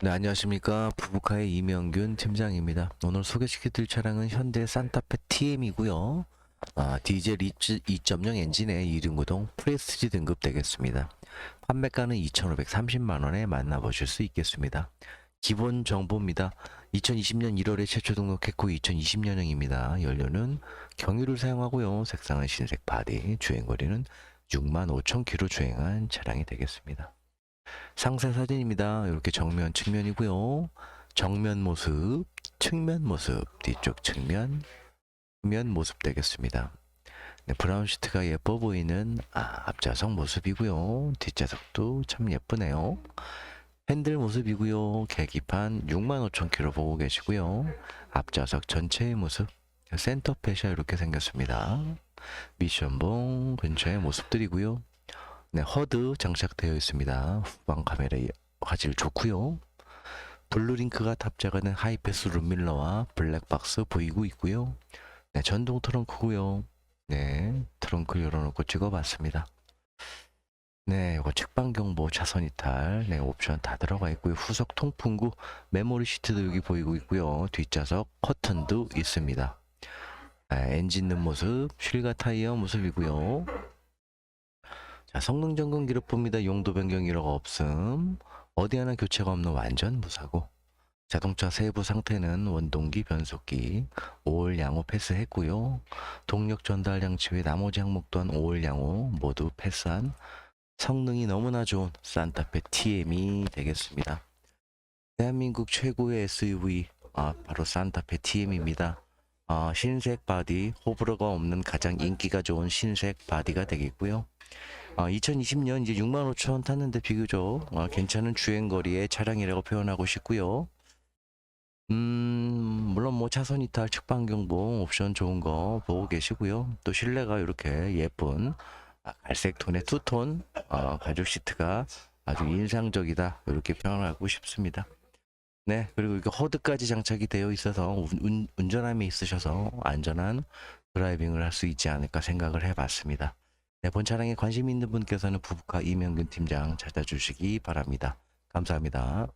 네, 안녕하십니까. 부부카의 이명균 팀장입니다. 오늘 소개시켜드릴 차량은 현대 산타페 TM이고요. 아, 디젤 2.0 엔진의 이륜구동 프레스티지 등급 되겠습니다. 판매가는 2,530만 원에 만나보실 수 있겠습니다. 기본 정보입니다. 2020년 1월에 최초 등록했고 2020년형입니다. 연료는 경유를 사용하고요. 색상은 신색 바디, 주행거리는 6만 5천 킬로 주행한 차량이 되겠습니다. 상세 사진입니다. 이렇게 정면 측면이고요. 정면 모습, 측면 모습, 뒤쪽 측면, 측면 모습 되겠습니다. 네, 브라운 시트가 예뻐 보이는 아, 앞좌석 모습이고요. 뒷좌석도 참 예쁘네요. 핸들 모습이고요. 계기판 65,000km 보고 계시고요. 앞좌석 전체의 모습, 센터페시아 이렇게 생겼습니다. 미션봉 근처의 모습들이고요. 네, 허드 장착되어 있습니다. 후방 카메라 화질 좋고요. 블루링크가 탑재하는 하이패스 룸밀러와 블랙박스 보이고 있고요. 네, 전동 트렁크고요. 네, 트렁크 열어놓고 찍어봤습니다. 네, 이거 측방 경보, 차선 이탈, 네, 옵션 다 들어가 있고요. 후석 통풍구, 메모리 시트도 여기 보이고 있고요. 뒷좌석 커튼도 있습니다. 네, 엔진 는 모습, 실과 타이어 모습이고요. 자, 성능 점검 기록 봅니다. 용도 변경 기록 없음. 어디 하나 교체가 없는 완전 무사고. 자동차 세부 상태는 원동기, 변속기, 5월 양호 패스했고요. 동력 전달 장치 외 나머지 항목 또한 5월 양호 모두 패스한 성능이 너무나 좋은 산타페 TM이 되겠습니다. 대한민국 최고의 SUV 아, 바로 산타페 TM입니다. 아, 신색 바디, 호불호가 없는 가장 인기가 좋은 신색 바디가 되겠고요. 아, 2020년 이제 6만 5천 원 탔는데 비교적 아, 괜찮은 주행거리의 차량이라고 표현하고 싶고요. 음, 물론 뭐 차선 이탈, 측방 경보 옵션 좋은 거 보고 계시고요. 또 실내가 이렇게 예쁜 아, 갈색 톤의 투톤 어, 가죽 시트가 아주 인상적이다 이렇게 표현하고 싶습니다. 네, 그리고 이거 허드까지 장착이 되어 있어서 운, 운, 운전함에 있으셔서 안전한 드라이빙을 할 수 있지 않을까 생각을 해봤습니다. 네, 본 차량에 관심 있는 분께서는 부부카 이명균 팀장 찾아주시기 바랍니다. 감사합니다.